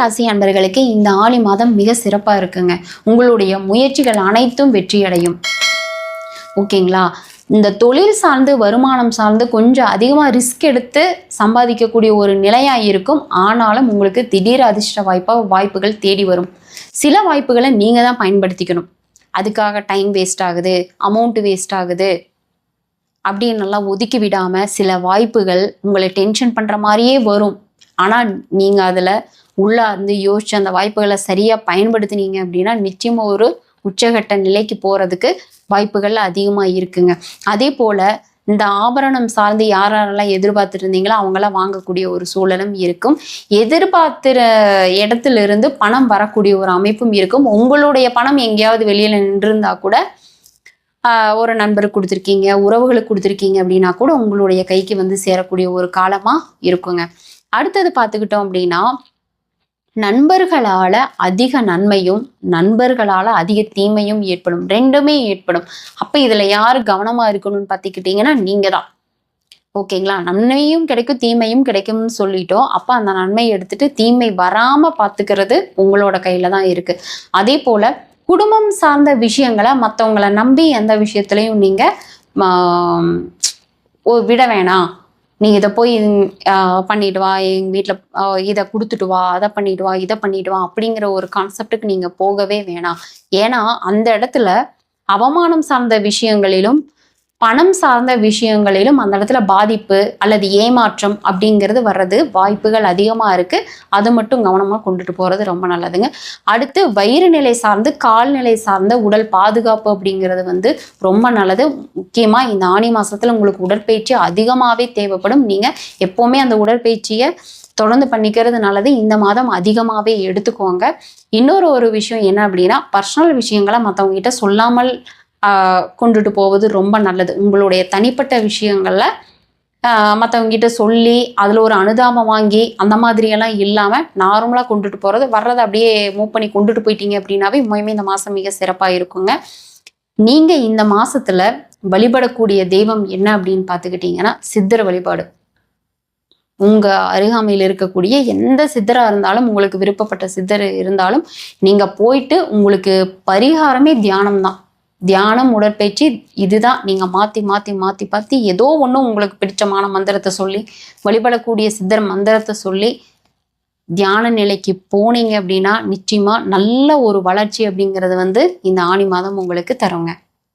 ராசி அன்பர்களுக்கு இந்த ஆணி மாதம் மிக சிறப்பாக இருக்குங்க. உங்களுடைய முயற்சிகள் அனைத்தும் வெற்றியடையும். ஓகேங்களா? இந்த தொழில் சார்ந்து வருமானம் சார்ந்து கொஞ்சம் அதிகமாக ரிஸ்க் எடுத்து சம்பாதிக்கக்கூடிய ஒரு நிலையாக இருக்கும். ஆனாலும் உங்களுக்கு திடீர் அதிர்ஷ்ட வாய்ப்பாக வாய்ப்புகள் தேடி வரும். சில வாய்ப்புகளை நீங்கள் தான் பயன்படுத்திக்கணும். அதுக்காக டைம் வேஸ்ட் ஆகுது அமௌண்ட் வேஸ்ட் ஆகுது. அப்படின்னு நல்லா ஒதுக்கி விடாமல் சில வாய்ப்புகள் உங்களை டென்ஷன் பண்ணுற மாதிரியே வரும். ஆனால் நீங்கள் அதில் உள்ளார்ந்து யோசிச்சு அந்த வாய்ப்புகளை சரியாக பயன்படுத்தினீங்க அப்படின்னா நிச்சயமாக ஒரு உச்சகட்ட நிலைக்கு போகிறதுக்கு வாய்ப்புகள் அதிகமாக இருக்குங்க. அதே போல் இந்த ஆபரணம் சார்ந்து யார் யாரெல்லாம் எதிர்பார்த்துட்டு இருந்தீங்களோ அவங்களாம் வாங்கக்கூடிய ஒரு சூழலும் இருக்கும். எதிர்பார்த்துற இடத்துல இருந்து பணம் வரக்கூடிய ஒரு அமைப்பும் இருக்கும். உங்களுடைய பணம் எங்கேயாவது வெளியில் நின்றிருந்தா கூட ஒரு நண்பருக்கு கொடுத்துருக்கீங்க உறவுகளுக்கு கொடுத்துருக்கீங்க அப்படின்னா கூட உங்களுடைய கைக்கு வந்து சேரக்கூடிய ஒரு காலமாக இருக்குங்க. அடுத்தது பார்த்துக்கிட்டோம் அப்படின்னா நண்பர்களால் அதிக நன்மையும் நண்பர்களால் அதிக தீமையும் ஏற்படும். ரெண்டுமே ஏற்படும். அப்போ இதில் யார் கவனமாக இருக்கணும்னு பார்த்துக்கிட்டிங்கன்னா நீங்கள் தான் ஓகேங்களா? நன்மையும் கிடைக்கும் தீமையும் கிடைக்கும்னு சொல்லிட்டோம். அப்போ அந்த நன்மையை எடுத்துட்டு தீமை வராமல் பார்த்துக்கிறது உங்களோட கையில் தான் இருக்குது அதே போல் குடும்பம் சார்ந்த விஷயங்களை மற்றவங்களை நம்பி எந்த விஷயத்துலையும் நீங்கள் ஓ விட வேணாம். நீ இதை போய் ஆஹ், பண்ணிட்டு வா எங்கள் வீட்டில் இதை கொடுத்துட்டு வா அதை பண்ணிட்டு வா இதை பண்ணிட்டு வா அப்படிங்கிற ஒரு கான்செப்டுக்கு நீங்கள் போகவே வேணாம். ஏன்னா அந்த இடத்துல அவமானம் சார்ந்த விஷயங்களிலும் பணம் சார்ந்த விஷயங்களிலும் அந்த இடத்துல பாதிப்பு அல்லது ஏமாற்றம் அப்படிங்கிறது வர்றது வாய்ப்புகள் அதிகமாக இருக்குது அது மட்டும் கவனமாக கொண்டுட்டு போகிறது ரொம்ப நல்லதுங்க. அடுத்து வயிறு நிலை சார்ந்து கால்நிலை சார்ந்த உடல் பாதுகாப்பு அப்படிங்கிறது வந்து ரொம்ப நல்லது. முக்கியமாக இந்த ஆணி மாதத்தில் உங்களுக்கு உடற்பயிற்சி அதிகமாகவே தேவைப்படும். நீங்கள் எப்போவுமே அந்த உடற்பயிற்சியை தொடர்ந்து பண்ணிக்கிறது நல்லது. இந்த மாதம் அதிகமாகவே எடுத்துக்கோங்க. இன்னொரு ஒரு விஷயம் என்ன அப்படின்னா பர்சனல் விஷயங்களை மற்றவங்க கிட்ட சொல்லாமல் கொண்டுட்டு போவது ரொம்ப நல்லது. உங்களுடைய தனிப்பட்ட விஷயங்களில் மற்றவங்கிட்ட சொல்லி அதில் ஒரு அனுதாபம் வாங்கி அந்த மாதிரியெல்லாம் இல்லாமல் நார்மலாக கொண்டுட்டு போகிறது வர்றதை அப்படியே மூவ் பண்ணி கொண்டுட்டு போயிட்டீங்க அப்படின்னாவே உண்மையுமே இந்த மாதம் மிக சிறப்பாக இருக்குங்க. நீங்கள் இந்த மாதத்தில் வழிபடக்கூடிய தெய்வம் என்ன அப்படின்னு பார்த்துக்கிட்டிங்கன்னா சித்தர் வழிபாடு. உங்கள் அருகாமையில் இருக்கக்கூடிய எந்த சித்தராக இருந்தாலும் உங்களுக்கு விருப்பப்பட்ட சித்தர் இருந்தாலும் நீங்கள் போயிட்டு உங்களுக்கு பரிகாரமே தியானம் தான் தியானம் உடற்பயிற்சி இதுதான். நீங்க மாத்தி மாத்தி மாத்தி பார்த்து ஏதோ ஒன்று உங்களுக்கு பிடிச்சமான மந்திரத்தை சொல்லி வழிபடக்கூடிய சித்தர் மந்திரத்தை சொல்லி தியான நிலைக்கு போனீங்க அப்படின்னா நிச்சயமா நல்ல ஒரு வளர்ச்சி அப்படிங்கிறது வந்து இந்த ஆணி மாதம் உங்களுக்கு தருங்க.